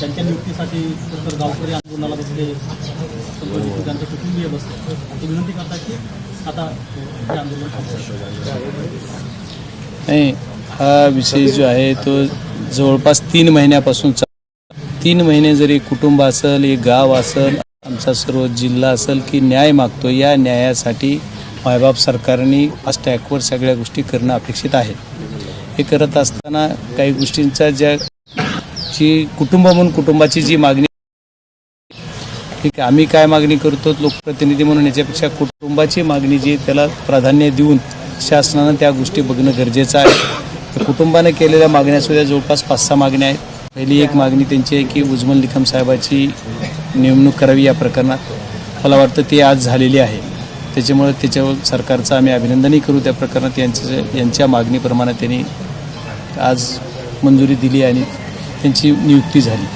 त्यांच्या नियुक्तीसाठी तर गावकरी आंदोलनाला बसले त्यांचं कुटुंबीय बसले ते विनंती करतात की आता हे आंदोलन नाही हा विषय जो आहे तो जवळपास तीन महिन्यापासून तीन महिने जरी कुटुंब असेल एक गाव असेल आमचा सर्व जिल्हा असेल की न्याय मागतो या न्यायासाठी मायबाप सरकारने फास्ट ट्रॅकवर सगळ्या गोष्टी करणं अपेक्षित आहे. हे करत असताना काही गोष्टींचा ज्या की कुटुंब म्हणून कुटुंबाची जी मागणी ठीक आहे आम्ही काय मागणी करतो लोकप्रतिनिधी म्हणून याच्यापेक्षा कुटुंबाची मागणी जी त्याला प्राधान्य देऊन शासनानं त्या गोष्टी बघणं गरजेचं आहे. तर कुटुंबाने केलेल्या मागण्यासुद्धा जवळपास पाच सहा मागण्या आहेत. पहिली एक मागणी त्यांची आहे की उजमल लिखम साहेबाची नेमणूक करावी या प्रकरणात. मला वाटतं ती आज झालेली आहे. त्याच्यामुळे त्याच्यावर सरकारचं आम्ही अभिनंदनही करू. त्या प्रकरणात यांच्या यांच्या मागणीप्रमाणे त्यांनी आज मंजुरी दिली आणि त्यांची नियुक्ती झाली.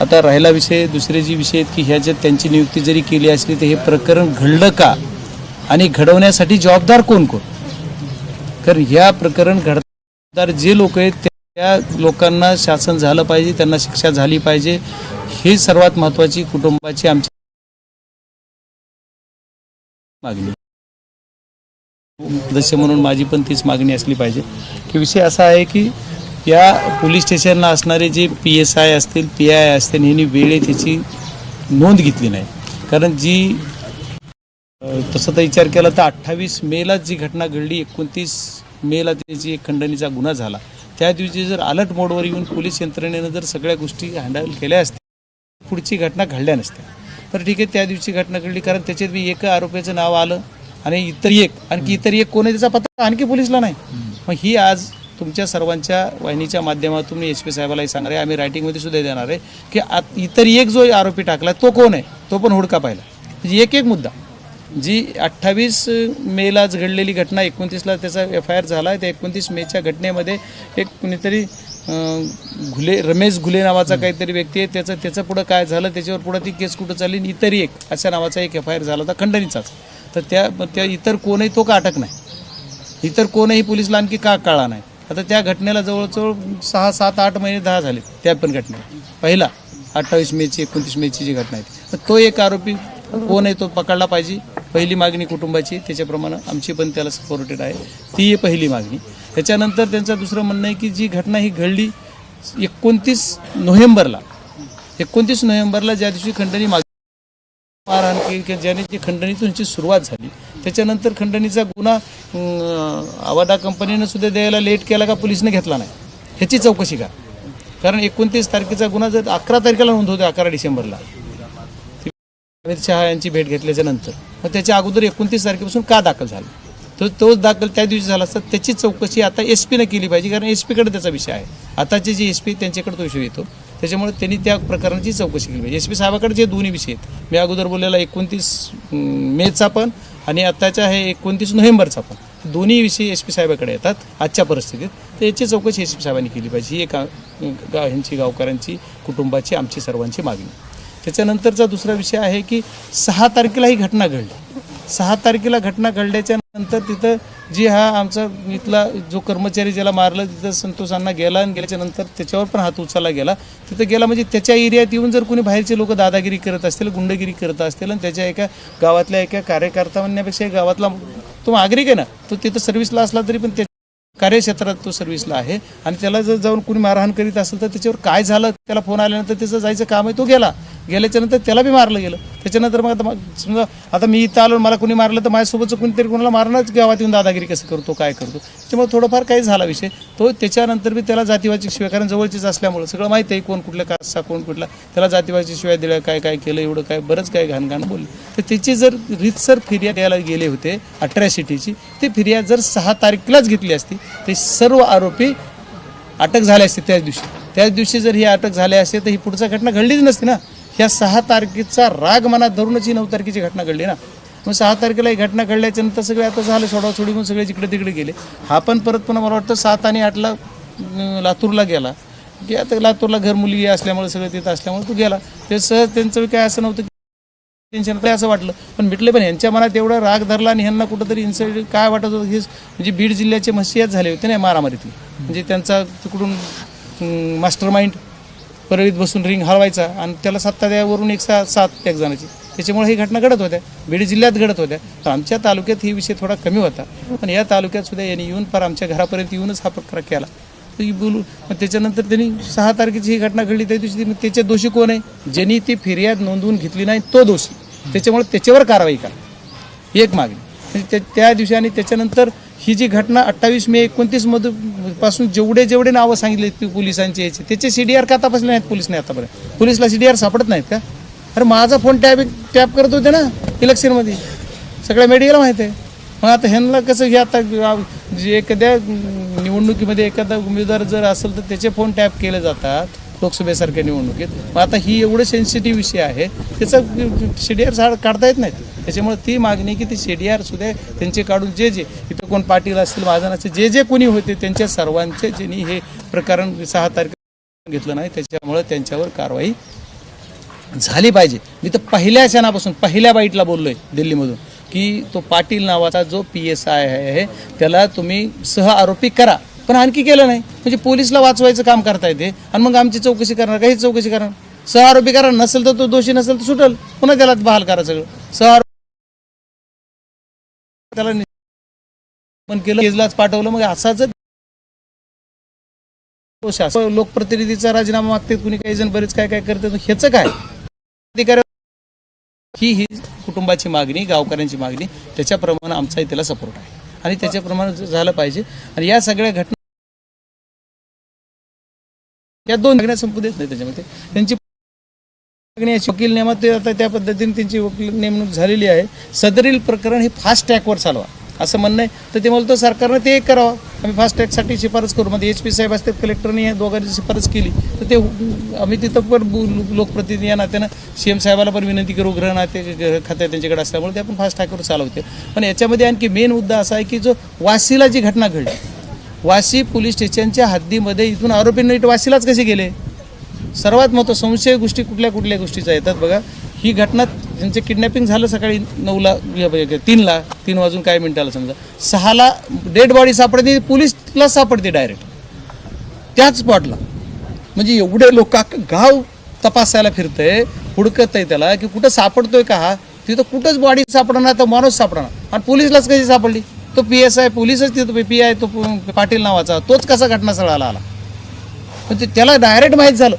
आता राहिला विषय दुसरे जी विषय आहेत की ह्याच्यात त्यांची नियुक्ती जरी केली असली तर हे प्रकरण घडलं का? आणि घडवण्यासाठी जबाबदार कोण कोण? कारण ह्या प्रकरण घडदार जे लोक आहेत त्या लोकांना शासन झालं पाहिजे त्यांना शिक्षा झाली पाहिजे. ही सर्वात महत्त्वाची कुटुंबाची आमची मागणी. सदस्य म्हणून माझी पण तीच मागणी असली पाहिजे. की विषय असा आहे की या पोलीस स्टेशनला असणारे जे पी एस आय असतील पी आय असतील यांनी वेळे त्याची नोंद घेतली नाही. कारण जी तसं तर विचार केला तर अठ्ठावीस मेला जी घटना घडली एकोणतीस मेला त्याची एक खंडणीचा गुन्हा झाला त्या दिवशी जर अलर्ट मोडवर येऊन पोलीस यंत्रणेनं जर सगळ्या गोष्टी हँडल केल्या असत्या पुढची घटना घडल्या नसत्या. तर ठीक आहे त्या दिवशी घटना घडली कारण त्याच्यात बी एक आरोपीचं नाव आलं आणि इतर एक आणखी इतर एक कोणी त्याचा पत्ता आणखी पोलीसला नाही. मग ही आज तुमच्या सर्वांच्या वाहिनीच्या माध्यमातून मी एस पी साहेबालाही सांगणार आहे. आम्ही रायटिंगमध्ये सुद्धा देणार आहे की आत- इतर एक जो आरोपी टाकला तो कोण आहे? तो पण हुडका पाहिला. म्हणजे एक एक मुद्दा. जी अठ्ठावीस मेलाच घडलेली घटना एकोणतीसला त्याचा एफ आय आर झाला आहे त्या एकोणतीस मेच्या घटनेमध्ये एक कुणीतरी घुले रमेश घुले नावाचा काहीतरी व्यक्ती आहे. त्याचं त्याचं पुढं काय झालं त्याच्यावर पुढं ती केस कुठं चालली इतर इतरही एक अशा नावाचा एक एफ आय आर झाला होता खंडणीचाच. तर त्या त्या इतर कोणही तो का अटक नाही? इतर कोणही पोलीसला आणखी का कळा नाही? आता त्या घटनेला जवळजवळ सहा सात आठ महिने दहा झाले त्या पण घटनेला. पहिला अठ्ठावीस मेची एकोणतीस मेची जी घटना आहे तर तो एक आरोपी कोण आहे तो पकडला पाहिजे पहिली मागणी कुटुंबाची त्याच्याप्रमाणे आमची पण त्याला सपोर्टेड आहे. ती आहे पहिली मागणी. त्याच्यानंतर त्यांचं दुसरं म्हणणं आहे की जी घटना ही घडली एकोणतीस नोव्हेंबरला. एकोणतीस नोव्हेंबरला ज्या दिवशी खंडणी मागणी मारहाण की ज्याने जी खंडणीची सुरुवात झाली त्याच्यानंतर खंडणीचा गुन्हा आवाडा कंपनीनं सुद्धा द्यायला लेट केला का पोलिसने घेतला नाही? ह्याची चौकशी का कारण एकोणतीस तारखेचा गुन्हा जर अकरा तारखेला नोंद होते अकरा डिसेंबरला. अमित शहा यांची भेट घेतल्याच्या नंतर. मग त्याच्या अगोदर एकोणतीस तारखेपासून का दाखल झाला? तो तोच दाखल त्या दिवशी झाला असता त्याची चौकशी आता एस पीनं केली पाहिजे कारण एस पीकडे त्याचा विषय आहे. आताचे जे एस पी त्यांच्याकडे तो विषय येतो. त्याच्यामुळे त्यांनी त्या प्रकरणाची चौकशी केली पाहिजे. एस पी साहेबाकडे जे दोन्ही विषय आहेत. मी अगोदर बोललेला एकोणतीस मेचा पण आणि आत्ताच्या आहे एकोणतीस नोव्हेंबरचा पण. दोन्ही विषय एस पी साहेबाकडे येतात आजच्या परिस्थितीत. तर याची चौकशी एस पी साहेबांनी केली पाहिजे. ही एक गा ह्यांची गावकऱ्यांची कुटुंबाची आमची सर्वांची मागणी. त्याच्यानंतरचा दुसरा विषय आहे की सहा तारखेला ही घटना घडली. सहा तारखेला घटना घडल्याच्या नंतर तिथं जी हा आमचा इथला जो कर्मचारी ज्याला मारलं तिथं संतोषांना गेला आणि गेल्याच्यानंतर त्याच्यावर पण हात उचलला गेला. तिथं गेला म्हणजे त्याच्या एरियात येऊन जर कोणी बाहेरचे लोक दादागिरी करत असतील गुंडगिरी करत असतील आणि त्याच्या एका गावातल्या एका कार्यकर्ता म्हणण्यापेक्षा गावातला तो नागरिक आहे ना तो तिथं सर्व्हिसला असला तरी पण त्या कार्यक्षेत्रात तो सर्व्हिसला आहे. आणि त्याला जर जाऊन कुणी मारहाण करीत असेल तर त्याच्यावर काय झालं? त्याला फोन आल्यानंतर त्याचं जायचं काम आहे तो गेला. गेल्याच्यानंतर त्याला बी मारलं गेलं. त्याच्यानंतर मग आता समजा आता मी इथं आलो मला कोणी मारलं तर माझ्यासोबतचं कोणीतरी कोणाला मारणारच गावात येऊन दादागिरी कसं करतो काय करतो? त्याच्यामुळे थोडंफार काही झाला विषय. तो त्याच्यानंतर बी त्याला जातीवाची शिवाय कारण जवळचीच असल्यामुळं सगळं माहीत आहे कोण कुठल्या कासा कोण कुठला. त्याला जातीवाची शिवाय दिल्या काय काय केलं एवढं काय बरंच काय घाणघाण बोलले. तर त्याची जर रीतसर फिर्याद द्यायला गेले होते अट्रॅसिटीची ती फिर्याद जर सहा तारखेलाच घेतली असती ते सर्व आरोपी अटक झाले असते त्याच दिवशी. त्याच दिवशी जर ही अटक झाली असते तर ही पुढचा घटना घडलीच नसती ना. ह्या सहा तारखेचा राग मनात धरूनच ही नऊ तारखेची घटना घडली ना. मग सहा तारखेला ही घटना घडल्याच्या नंतर सगळे आता झालं सोडासोडी म्हणून सगळे जिकडे तिकडे गेले. हा पण परत पुन्हा मला वाटतं सात आणि आठला लातूरला गेला. की आता लातूरला घर मुलगी असल्यामुळे सगळं तिथं असल्यामुळे तो गेला. ते सहज त्यांचं काय असं नव्हतं टेन्शन. काय असं वाटलं. पण भेटले पण यांच्या मनात एवढा राग धरला आणि ह्यांना कुठंतरी इन्साइड काय वाटत होतं हे म्हणजे बीड जिल्ह्याचे मशियात झाले होते ना मारामारीतली. म्हणजे त्यांचा तिकडून मास्टर माइंड परळीत बसून रिंग हलवायचा आणि त्याला सत्ता द्यावरून एक सा सात एक जणाची त्याच्यामुळे ही घटना घडत होत्या. बीड जिल्ह्यात घडत होत्या. तर आमच्या तालुक्यात ही विषय थोडा कमी होता. पण या तालुक्यात सुद्धा यांनी येऊन फार आमच्या घरापर्यंत येऊनच हा प्रकार केला. तर बोलू मग त्याच्यानंतर त्यांनी सहा तारखेची ही घटना घडली. त्या दिवशी मग त्याचे दोषी कोण आहे? ज्यांनी ती फिर्याद नोंदवून घेतली नाही तो दोषी. त्याच्यामुळे त्याच्यावर कारवाई करा. एक मागणी. म्हणजे त्या त्या दिवशी आणि त्याच्यानंतर ही जी घटना अठ्ठावीस मे एकोणतीस मधून पासून जेवढे जेवढे नावं सांगितले ती पोलिसांचे याचे त्याचे सी डी आर का तपासले नाहीत पोलिसने आतापर्यंत? पोलिसला सी डी आर सापडत नाहीत का? अरे माझा फोन टॅप टॅप करत होते ना इलेक्शनमध्ये. सगळ्या मीडियाला माहीत आहे. मग आता ह्यांना कसं हे आता जे एखाद्या निवडणुकीमध्ये एखादा उमेदवार जर असेल तर त्याचे फोन टॅप केले जातात. लोकसभेसारख्या निवडणुकीत. मग आता ही एवढं सेन्सिटिव्ह विषय आहे त्याचं सी डी आर काढता येत नाहीत. त्याच्यामुळे ती मागणी की ती सी डी आर सुद्धा त्यांचे काढून जे जे इथं कोण पाटील असतील महाजन असतील जे जे कोणी होते त्यांच्या सर्वांचे ज्यांनी हे प्रकरण सहा तारखे घेतलं नाही त्याच्यामुळे त्यांच्यावर कारवाई झाली पाहिजे. मी तर पहिल्या क्षणापासून पहिल्या बाईटला बोललो आहे दिल्लीमधून की तो पाटील नावाचा जो पी एस आय आहे त्याला तुम्ही सह आरोपी करा. पण आणखी केलं नाही. म्हणजे पोलिसला वाचवायचं काम करता येते. आणि मग आमची चौकशी करणार काही चौकशी करणार. सह आरोपी करा नसेल तर तो दोषी नसेल तर सुटल. पुन्हा त्याला बहाल करा सगळं. सह त्याला पण केलं पाठवलं. मग असाच लोकप्रतिनिधीचा राजीनामा मागतात कुणी काही जण बरेच काय काय करतात ह्याचं काय? अधिकारी ही ही कुटुंबाची मागणी गावकऱ्यांची मागणी त्याच्याप्रमाणे आमचाही त्याला सपोर्ट आहे. आणि त्याच्याप्रमाणे झालं पाहिजे. आणि या सगळ्या घटना या दोन मागण्या संपू देत नाही त्याच्यामध्ये. त्यांची मागणी वकील नेमत ते आता त्या पद्धतीने त्यांची वकील नेमणूक झालेली आहे. सदरील प्रकरण हे फास्ट ट्रॅकवर चालवा. असं म्हणणं आहे. तर ते म्हणतो सरकारनं ते एक करावं. आम्ही फास्ट शिफारस करू. म्हणजे एच पी साहेब असतात कलेक्टरने या दोघांची शिफारस केली. तर ते आम्ही तिथं पण लोकप्रतिनिधी या नात्यानं सी एम साहेबाला पण विनंती करू गृह नाते खात्या त्यांच्याकडे असल्यामुळे ते आपण फास्ट चालवते पण याच्यामध्ये आणखी मेन मुद्दा असा आहे की जो वासीला जी घटना घडली वाशी पोलीस स्टेशनच्या हद्दीमध्ये इथून आरोपी नीट वाशीलाच कसे गेले? सर्वात महत्त्व संशय गोष्टी कुठल्या कुठल्या गोष्टीचा येतात बघा. ही घटना त्यांचे किडनॅपिंग झालं सकाळी नऊला तीनला तीन वाजून काय मिनिटाला समजा. सहाला डेड बॉडी सापडते पोलीसला सापडते डायरेक्ट त्याच स्पॉटला म्हणजे एवढे लोक गाव तपासायला फिरतंय हुडकत आहे त्याला की कुठं सापडतोय का हा? तिथं कुठंच बॉडी सापडणार तर माणूस सापडणार. आणि पोलीसलाच कशी सापडली? तो पी एस आय पोलीसच तिथं पी आय तो पाटील नावाचा तोच कसा घटनास्थळाला आला? म्हणजे त्याला डायरेक्ट माहीत झालं.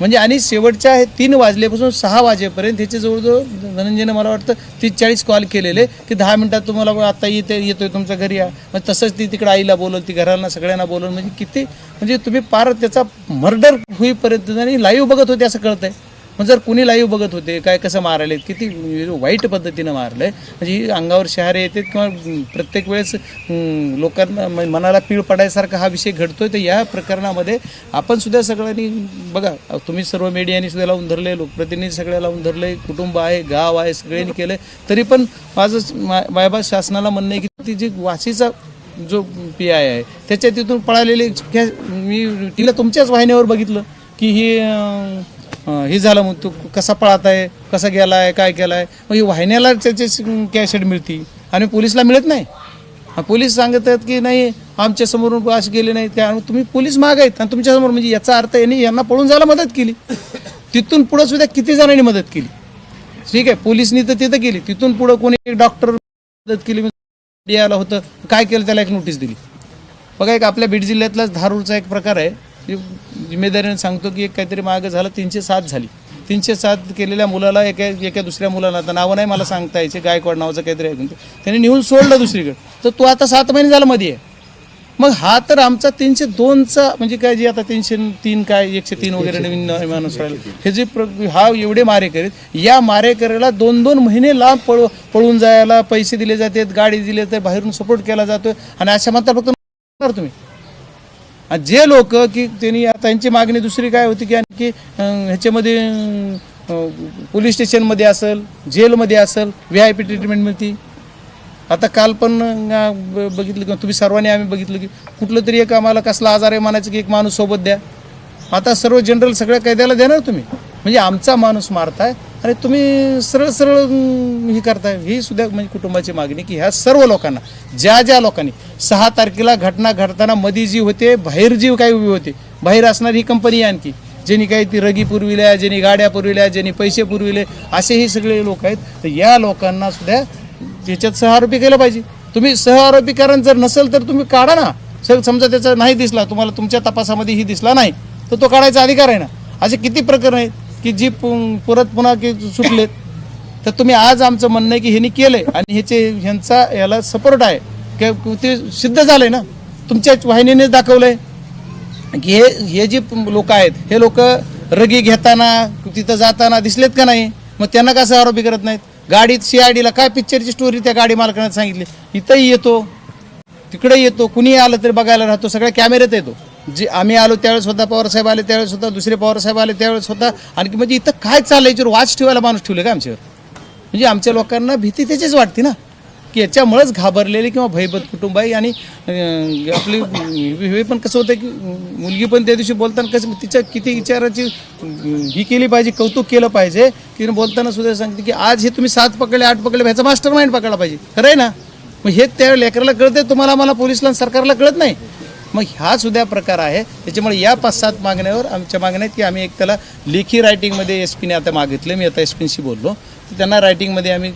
म्हणजे आणि शेवटच्या हे तीन वाजल्यापासून सहा वाजेपर्यंत ह्याचे जवळजवळ धनंजयनं मला वाटतं तीस चाळीस कॉल केलेले की दहा मिनटात तुम्हाला आता येते येतोय तुमच्या घरी या. मग तसंच ती तिकडे आईला बोलवलं ती घराला सगळ्यांना बोलवलं म्हणजे किती म्हणजे तुम्ही पार त्याचा मर्डर होईपर्यंत आणि लाईव्ह बघत होते असं कळतंय. मग जर कुणी लाईव्ह बघत होते काय कसं मारायले किती म्हणजे वाईट पद्धतीनं मारलंय म्हणजे ही अंगावर शहारे येतात किंवा प्रत्येक वेळेस लोकांना म- मनाला पीळ पडायसारखा हा विषय घडतोय तर या प्रकरणामध्ये आपण सुद्धा सगळ्यांनी बघा तुम्ही सर्व मीडियानी सुद्धा लावून धरले लोकप्रतिनिधी सगळ्या लावून धरले कुटुंब आहे गाव आहे सगळ्यांनी केलं तरी पण माझं मा- मायबा शासनाला म्हणणं आहे की ती जी वाशीचा जो पी आय आहे त्याच्या तिथून पळालेले मी तिला तुमच्याच वाहिन्यावर बघितलं की ही हे झालं मग तू कसा पळत आहे कसा गेला आहे काय केला आहे मग ही वाहिन्याला त्याचे कॅशेट मिळती. आणि पोलिसला मिळत नाही. हा, पोलीस सांगत आहेत की नाही आमच्या समोरून असे गेले नाही. त्या तुम्ही पोलीस माग आहेत आणि तुमच्यासमोर म्हणजे याचा अर्थ यांनी यांना पळून जायला मदत केली. तिथून पुढं सुद्धा किती जणांनी मदत केली? ठीक आहे पोलिसनी तर तिथं केली. तिथून पुढं कोणी एक डॉक्टर मदत केली म्हणजे यायला होतं. काय केलं त्याला एक नोटीस दिली. बघा एक आपल्या बीड जिल्ह्यातलाच धारूरचा एक प्रकार आहे. जी जिम्मेदारीने सांगतो की एक काहीतरी मागं झालं तीनशे सात झाली. तीनशे सात केलेल्या मुलाला एका एका दुसऱ्या मुलाला आता नावं नाही मला सांगता यायचे गायकवाड नावाचं काहीतरी आहे. त्यांनी नेऊन सोडलं दुसरीकडे. तर तो आता सात महिने झाला मध्ये आहे. मग हा तर आमचा तीनशे दोनचा म्हणजे काय जे आता तीनशे तीन काय एकशे तीन वगैरे नवीन नवीन माणूस हे जे प्र हा एवढे मारे करीत या मारेकऱ्याला दोन दोन महिने लांब पळ पळून जायला पैसे दिले जातात गाडी दिले तर बाहेरून सपोर्ट केला जातो आणि अशा म्हणता फक्त तुम्ही. जे लोक की त्यांनी आता त्यांची मागणी दुसरी काय होती की आणखी ह्याच्यामध्ये पोलीस स्टेशनमध्ये असेल जेलमध्ये असेल व्ही आय पी ट्रीटमेंट मिळते. आता काल पण ब- बघितलं किंवा तुम्ही सर्वांनी आम्ही बघितलं की कुठलं तरी एक आम्हाला कसला आजार आहे म्हणायचं की एक माणूस सोबत द्या. आता सर्व जनरल सगळ्या कैद्याला देणार तुम्ही. म्हणजे आमचा माणूस मारताय आणि तुम्ही सरळ सरळ ही हे करताय. ही सुद्धा म्हणजे कुटुंबाची मागणी की ह्या सर्व लोकांना ज्या ज्या लोकांनी सहा तारखेला घटना घडताना मधी जी होते बाहेर जीव काही उभी होते बाहेर असणारी ही कंपनी आणखी. ज्यांनी काही ती रगी पुरविल्या ज्यांनी गाड्या पुरविल्या ज्यांनी पैसे पुरविले असे हे सगळे लोक आहेत. तर या लोकांना सुद्धा त्याच्यात सहआरोपी केलं पाहिजे. तुम्ही सहआरोपी कारण जर नसेल तर तुम्ही काढा ना. सर समजा त्याचा नाही दिसला तुम्हाला तुमच्या तपासामध्ये ही दिसला नाही तर तो काढायचा अधिकार आहे ना. असे किती प्रकरण आहेत? की जी पु- परत पुन्हा की सुटलेत तर तुम्ही आज आमचं म्हणणं आहे की ह्यांनी केलंय आणि ह्याचे ह्यांचा याला सपोर्ट आहे. की ते सिद्ध झालंय ना? तुमच्याच वाहिनीनेच दाखवलंय. की हे हे जे लोक आहेत हे लोक रगी घेताना तिथं जाताना दिसलेत का नाही? मग त्यांना कसं आरोपी करत नाहीत? गाडीत सीआयडीला काय पिक्चरची स्टोरी त्या गाडी मालकाने सांगितली? इथंही येतो तिकडे येतो कुणी आलं तरी बघायला राहतो सगळ्या कॅमेऱ्यात येतो. जे आम्ही आलो त्यावेळेस होता पवारसाहेब आले त्यावेळेस होता दुसरे पवारसाहेब आले त्यावेळेस होता. आणखी म्हणजे इथं काय चाललंय? याच्यावर वाच ठेवायला माणूस ठेवले का आमच्यावर? म्हणजे आमच्या लोकांना भीती त्याचीच वाटते ना. की याच्यामुळेच घाबरलेले किंवा भयभत कुटुंब आहे आणि आपली हे पण कसं होतं की मुलगी पण त्या दिवशी बोलताना कसं तिच्या किती विचाराची ही केली पाहिजे कौतुक केलं पाहिजे. की बोलताना सुद्धा सांगते की आज हे तुम्ही सात पकडले आठ पकडले ह्याचा मास्टर माइंड पकडला पाहिजे. खरं आहे ना? मग हे त्या लेकराला कळते तुम्हाला मला पोलिसला सरकारला कळत नाही? मग हा सुद्धा प्रकार आहे. त्याच्यामुळे या पाच सात मागण्यावर आमच्या मागण्या आहेत की आम्ही एक त्याला लेखी रायटिंगमध्ये एस पीने आता मागितलं. मी आता एस पीशी बोललो. तर त्यांना रायटिंगमध्ये आम्ही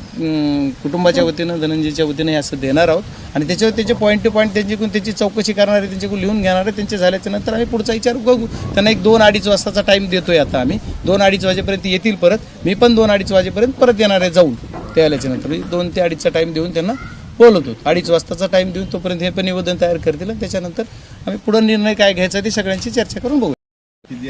कुटुंबाच्या वतीनं धनंजयच्या वतीनं हे असं देणार आहोत. आणि त्याच्यावर त्याचे पॉईंट टू पॉईंट त्यांच्याकडून त्याची चौकशी करणारे त्यांच्याकडून लिहून घेणार आहे त्यांचे झाल्याच्यानंतर आम्ही पुढचा विचार बघू. त्यांना एक दोन अडीच वाजताचा टाईम देतोय आता आम्ही. दोन अडीच वाजेपर्यंत येतील परत. मी पण दोन अडीच वाजेपर्यंत परत येणार आहे जाऊन. ते आल्याच्यानंतर मी दोन ते अडीचचा टाईम देऊन त्यांना बोलवतो अडीच वाजताचा टाईम देऊन तोपर्यंत हे पण निवेदन तयार करतील आणि त्याच्यानंतर आम्ही पुढे निर्णय काय घ्यायचा ते सगळ्यांची चर्चा करून बघू. की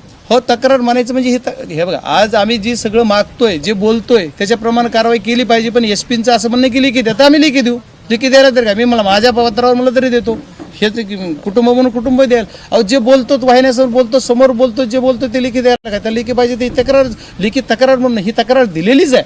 का? हो तक्रार म्हणायचं म्हणजे हे त- हे बघा आज आम्ही जे सगळं मागतोय जे बोलतोय त्याच्याप्रमाणे कारवाई केली पाहिजे पण एस पीचं असं म्हणणं की लिखित आहे तर आम्ही लिखित देऊ. लिखित द्यायला तर काय? मी मला माझ्या पत्रावर मला तरी देतो. हे की कुटुंब म्हणून कुटुंब द्याल अहो जे बोलतो वाहिन्यासमोर बोलतो समोर बोलतो जे बोलतो ते लिखित द्यायला काय? त्याला लिखित पाहिजे ती तक्रार लिखित तक्रार म्हणून ही तक्रार दिलेलीच आहे.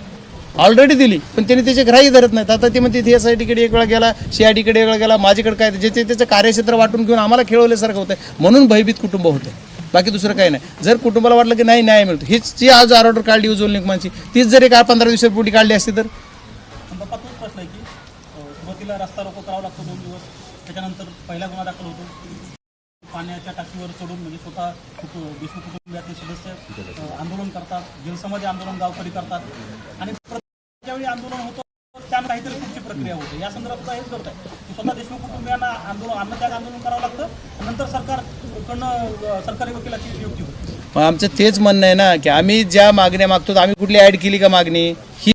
ऑलरेडी दिली पण त्यांनी त्याचे ग्राही धरत नाहीत. आता ते म्हणते एस आय टीकडे एक वेळा गेला सी आय टीकडे एक वेळा गेला माझ्याकडे काय ज्याचे त्याचं कार्यक्षेत्र वाटून घेऊन आम्हाला खेळवल्यासारखं होतं म्हणून भयभीत कुटुंब होतं. बाकी दुसरं काही नाही. जर कुटुंबाला वाटलं की नाही न्याय मिळतो. हीच जी आज ऑर्डर काढली उजवल निगमांची तीच जर एक पंधरा दिवसापूर्वी काढली असती तर? रस्ता रोको करावा लागतो दोन दिवस. त्याच्यानंतर पहिला गुन्हा दाखल होतो. पाण्याच्या टाकीवर चढून म्हणजे स्वतः देशमुख कुटुंबियातले सदस्य आंदोलन करतात. जलसमाधी आंदोलन गावकरी करतात. आणि प्रत्येक ज्यावेळी आंदोलन होतं त्यानं काहीतरी पुढची प्रक्रिया होते. या संदर्भात हेच करत आहे की स्वतः देशमुख कुटुंबियांना आंदोलन अन्नत्याग आंदोलन करावं लागतं. नंतर सरकारकडनं सरकारी वकिलाची नियुक्ती होती. मग आमचं तेच म्हणणं आहे ना की आम्ही ज्या मागण्या मागतो आम्ही कुठली ऍड केली का मागणी? ही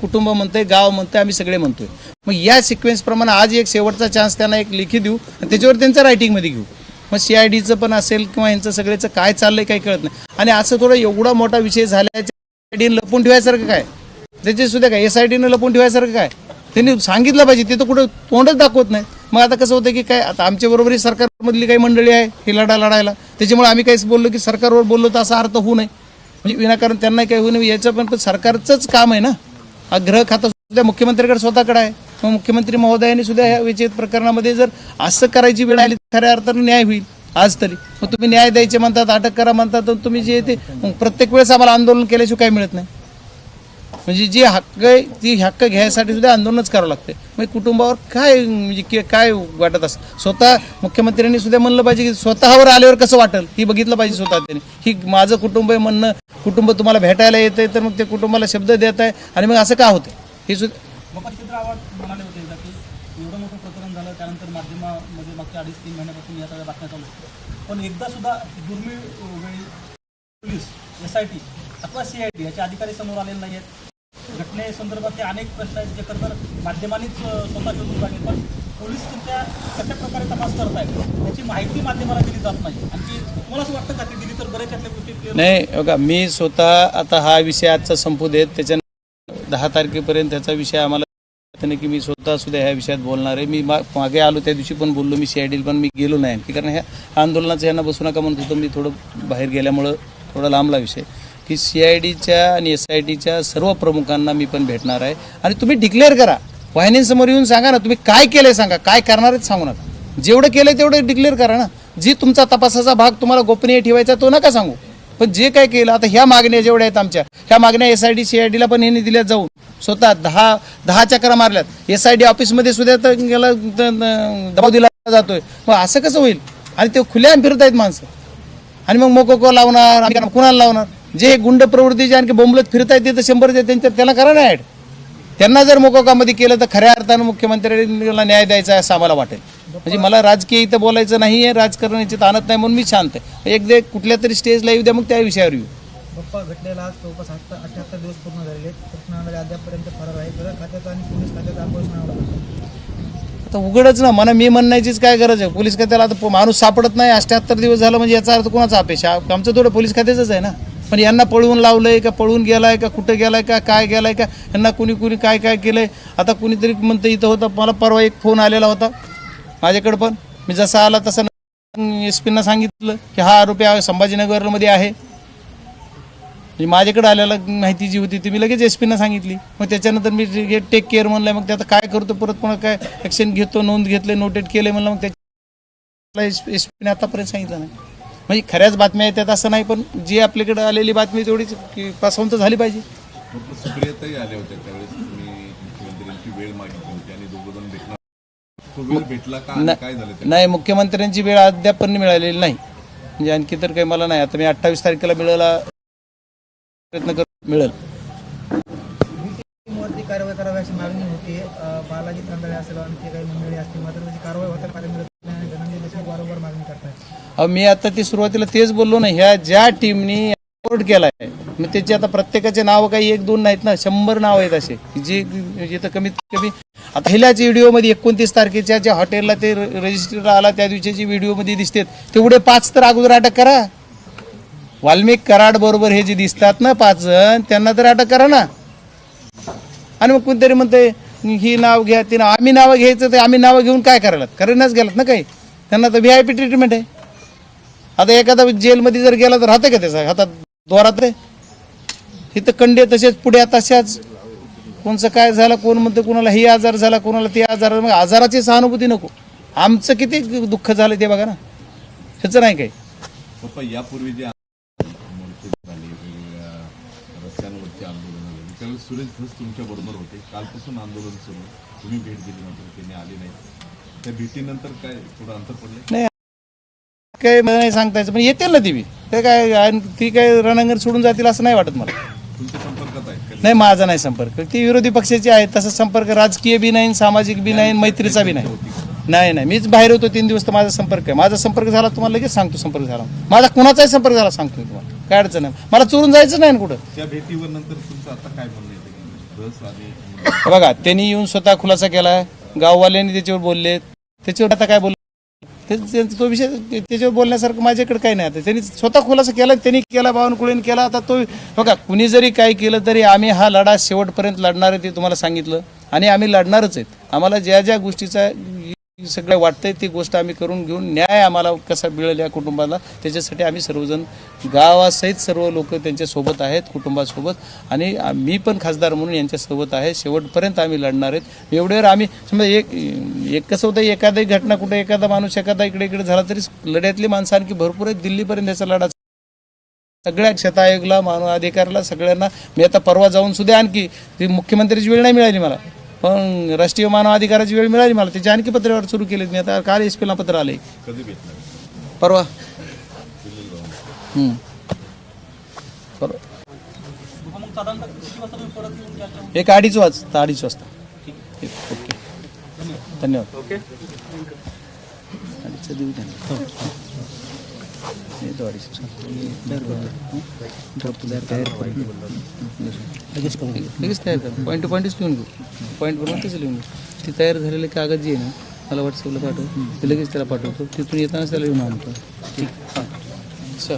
कुटुंब म्हणतोय गाव म्हणतोय आम्ही सगळे म्हणतोय. मग या सिक्वेन्स प्रमाणे आज एक शेवटचा चान्स त्यांना एक लिखी देऊ आणि त्याच्यावर त्यांचं रायटिंगमध्ये घेऊ. मग सी आय डीचं पण असेल किंवा यांचं सगळ्याचं काय चाललंय काही कळत नाही. आणि असं थोडं एवढा मोठा विषय झाल्याच्या डी लपून ठेवायसारखं काय? त्याचे सुद्धा काय? एस आय डीनं लपून ठेवायसारखं काय? त्यांनी सांगितलं पाहिजे. ते तर कुठं तोंडच दाखवत नाही. मग आता कसं होतं की काय? आता आमच्याबरोबरही सरकारमधली काही मंडळी आहे ही लढा लढायला. त्याच्यामुळे आम्ही काहीच बोललो की सरकारवर बोललो तर असा अर्थ होऊ नये. म्हणजे विनाकारण त्यांना काही होऊ नये. याचं पण सरकारचंच काम आहे ना? हा ग्रह खाता सुद्धा मुख्यमंत्र्याकडे स्वतःकडे आहे. मग मुख्यमंत्री महोदयांनी सुद्धा ह्या विचित प्रकरणामध्ये जर असं करायची वेळ आली तर खऱ्या अर्थानं न्याय होईल. आज तरी. मग तुम्ही न्याय द्यायचे म्हणतात अटक करा म्हणतात तर तुम्ही जे ते मग प्रत्येक वेळेस आम्हाला आंदोलन केल्याशिवाय काही मिळत नाही. म्हणजे जी हक्क आहे ती हक्क घ्यायसाठी सुद्धा आंदोलनच करावं लागते म्हणजे मग कुटुंबावर काय म्हणजे के- काय वाटत असं स्वतः मुख्यमंत्र्यांनी सुद्धा म्हणलं पाहिजे की स्वतःवर आल्यावर कसं वाटेल? ही बघितलं पाहिजे स्वतः त्यांनी. ही माझं कुटुंब आहे म्हणणं कुटुंब तुम्हाला भेटायला येतंय तर मग ते कुटुंबाला शब्द देत आहे आणि मग असं का होतं हे सुद्धा बाबा चित्र आवाज म्हणाले होते. एकदा की एवढं मोठं प्रकरण झालं त्यानंतर माध्यमामध्ये मागच्या अडीच तीन महिन्यापासून या सगळ्या बातम्या चालू होत्या. पण एकदा सुद्धा दुर्मिळ वेळी पोलीस एस आय टी अथवा सी आय टी याचे अधिकारी समोर आलेले नाही आहेत. घटनेसंदर्भातले अनेक प्रश्न आहेत जे खरं तर माध्यमांनीच स्वतः शोधून काढले पण पोलीस तुमच्या कशा प्रकारे तपास करतायत याची माहिती माध्यमाला दिली जात नाही. आणखी तुम्हाला असं वाटतं का? ती दिली तर बऱ्याच त्यातल्या गोष्टी नाही बघा मी स्वतः आता हा विषय आजचा संपू देत त्याच्या दहा तारखेपर्यंत त्याचा विषय आम्हाला की मी स्वतः सुद्धा ह्या विषयात बोलणार आहे. मी मा- मागे आलो त्या दिवशी पण बोललो मी सीआयडील पण मी गेलो नाही. की कारण ह्या आंदोलनाचं यांना बसू नका म्हणत होतो. मी थोडं बाहेर गेल्यामुळं थोडा लांबला विषय. की सी आय डीच्या आणि एस आय टीच्या सर्व प्रमुखांना मी पण भेटणार आहे. आणि तुम्ही डिक्लेअर करा. वाहिनींसमोर येऊन सांगा ना तुम्ही काय केलंय सांगा. काय करणार आहेत सांगू नका. जेवढं केलंय तेवढं डिक्लेअर करा ना. जी तुमचा तपासाचा भाग तुम्हाला गोपनीय ठेवायचा तो नका सांगू. पण जे काय केलं आता ह्या मागण्या जेवढ्या आहेत आमच्या ह्या मागण्या S I D C I डीला पण ह्यांनी दिल्या जाऊन. स्वतः दहा दहा चक्रा मारल्यात. एस आय डी ऑफिसमध्ये सुद्धा तर गेला दबाव दिला जातोय. मग असं कसं होईल? आणि ते खुल्या फिरत आहेत माणसं. आणि मग मोकोको लावणार कुणाला लावणार? जे गुंड प्रवृत्तीचे आणखी बोंबलत फिरत आहेत ते तर शंभर ते त्यांच्या त्याला करा ना ॲड त्यांना जर मोकोकामध्ये केलं तर खऱ्या अर्थानं मुख्यमंत्र्यांना न्याय द्यायचा असं आम्हाला वाटेल. म्हणजे मला राजकीय इथं बोलायचं नाही आहे राजकारणाची ताणत नाही म्हणून मी शांत आहे. एकदा कुठल्या तरी स्टेजला येऊ द्या मग त्या विषयावर येऊ. बाप्पा घटनेला आज जवळपास आठ अठ्याहत्तर दिवस पूर्ण झालेले आहेत. अद्यापपर्यंत फरार आहे. गृह खात्याचं आणि पोलीस खात्याचं नाव आता उघडच ना मला मी म्हणण्याचीच काय गरज आहे? पोलीस खात्याला आता माणूस सापडत नाही. अठ्याहत्तर दिवस झालं म्हणजे याचा अर्थ कोणाचा अपेक्षा? आमचं थोडं पोलीस खात्याचंच आहे ना. पण यांना पळवून लावलंय का पळून गेलाय का कुठं गेलाय का काय गेलाय का यांना कुणी कुणी काय काय केलंय? आता कुणीतरी म्हणतं इथं होतं मला परवा एक फोन आलेला होता. माझ्याकडं पण. मी जसा आला तसं एस पींना सांगितलं की हा आरोपी संभाजीनगरमध्ये आहे. माझ्याकडे आलेला माहिती जी होती ती मी लगेच एस पीनं सांगितली. मग त्याच्यानंतर मी टेक केअर म्हणलं मग ते आता काय करतो परत पण काय ॲक्शन घेतो नोंद घेतले नोटेड केले म्हणलं मग त्याला एस एस पीने आतापर्यंत सांगितलं नाही. म्हणजे खऱ्याच बातम्या येतात असं नाही पण जी आपल्याकडे आलेली बातमी तेवढीच पासवंत झाली पाहिजे. तो वेळ भेटला का आणि काय झालं ते नाही मुख्यमंत्र्यांची वेळ अद्याप पण मिळालेली नाही. म्हणजे आणखी तर काही मला नाही. आता मी अठ्ठावीस तारखेला मिळाला प्रयत्न कर मिळेल. टीमवरती कारवाई करावी अशी मागणी होती. अं, बालाजी तांदळे असेल आणखी काही मंडळी असतील मात्र त्याची कारवाई होता पाहायला मिळत नाही आणि धनंजय देशमुख वारंवार मागणी करतात अहो मी आता ती सुरुवातीला तेच बोललो ना ह्या ज्या टीमनी रिपोर्ट केलाय. मग त्याची आता प्रत्येकाचे नाव काही एक दोन नाहीत ना शंभर नाव आहेत असे. जे म्हणजे जिथं कमीत कमी आता पहिल्याच व्हिडिओमध्ये एकोणतीस तारखेच्या ज्या हॉटेलला ते रजिस्टर आला त्या दिवशीची व्हिडिओमध्ये दिसतात. तेवढे पाच तर अगोदर अटक करा. वाल्मिक कराड बरोबर हे जे दिसतात ना पाच जण त्यांना तर अटक करा ना. आणि मग कोणतरी म्हणते ही नाव घ्या ती नाव आम्ही नावं घ्यायचं ते आम्ही नावं घेऊन काय करायला? करेनच गेलात ना काही? त्यांना तर व्ही आय पी ट्रीटमेंट आहे. आता एखादा जेलमध्ये जर गेला तर राहतं का त्याचा? हातात द्वारात रे. इथं कंडे तसेच पुढे तशाच. कोणचं काय झालं कोण म्हणतं कोणाला ही आजार झाला कोणाला ते आजार मग आजाराची सहानुभूती नको. आमचं किती दुःख झालं ते बघा ना. ह्याचं नाही काही. पप्पा यापूर्वी जे आंदोलन झाले सुरेश धस तुमच्या बरोबर होते. कालपासून आंदोलन सुरू. तुम्ही भेट दिली नंतर त्यांनी आले नाही. त्या भेटीनंतर काय थोडं अंतर पडलं? नाही काय मला नाही सांगता यायचं पण येतील ना ती ते काय आणि ती काय रणांगण सोडून जातील असं नाही वाटत मला. तुमच्या संपर्कात नाही माझा नाही संपर्क. ती विरोधी पक्षाची आहे तसा संपर्क राजकीय बी नाही सामाजिक बी नाही मैत्रीचा बी नाही. नाही नाही मीच बाहेर होतो तीन दिवस तर माझा संपर्क आहे. माझा संपर्क झाला तुम्हाला लगेच सांगतो संपर्क झाला. माझा कुणाचाही संपर्क झाला सांगतो मी तुम्हाला. काय अडचण नाही. मला चोरून जायचं नाही ना कुठं. त्या भेटीवर नंतर तुमचं आता काय म्हणणं येतं की धस आणि बघा त्यांनी येऊन स्वतः खुलासा केला गाववाल्यांनी त्याच्यावर बोलले त्याच्यावर आता काय बोलले? हे त्यांचा तो विषय त्याच्यावर बोलण्यासारखं माझ्याकडे काही नाही आता. त्यांनी स्वतः खुलासा केला त्यांनी केला बावनकुळेन केला. आता तो हो बघा कुणी जरी काय केलं तरी आम्ही हा लढा शेवटपर्यंत लढणार आहे ते तुम्हाला सांगितलं. आणि आम्ही लढणारच आहेत. आम्हाला ज्या ज्या गोष्टीचा सगळं वाटतंय ती गोष्ट आम्ही करून घेऊन न्याय आम्हाला कसा मिळेल या कुटुंबाला त्याच्यासाठी आम्ही सर्वजण गावासहित सर्व लोक त्यांच्यासोबत आहेत कुटुंबासोबत. आणि मी पण खासदार म्हणून यांच्यासोबत आहे. शेवटपर्यंत आम्ही लढणार आहेत. एवढ्यावर आम्ही समजा एक एक कसं होतं एखादी घटना कुठे एखादा माणूस एखादा इकडे इकडे झाला तरी लढ्यातली माणसं आणखी भरपूर आहेत. दिल्लीपर्यंत याचा लढा सगळ्या क्षतायोगला मानव अधिकाराला सगळ्यांना मी आता परवा जाऊन सुद्धा आणखी ती मुख्यमंत्र्याची वेळ नाही मिळाली मला. पण राष्ट्रीय मानव अधिकाराची वेळ मिळाली मला. त्याची आणखी पत्रव्यवहार सुरू केले मी. आता काल एस पीला पत्र आले कधी भेटणार? परवा. हम्म. परवा. एक अडीच वाजता अडीच वाजता. ठीक, ओके. धन्यवाद. ओके. अडीच लगेच लगेच तयार कर पॉईंट टू पॉईंटच लिहून घेऊ पॉईंट बरोबर तसं लिहून घेऊ ती तयार झालेले कागद जे आहे ना मला व्हॉट्सअपला पाठव ते लगेच त्याला पाठवतो तिथून येतानाच त्याला लिहून आणतो ठीक हां सर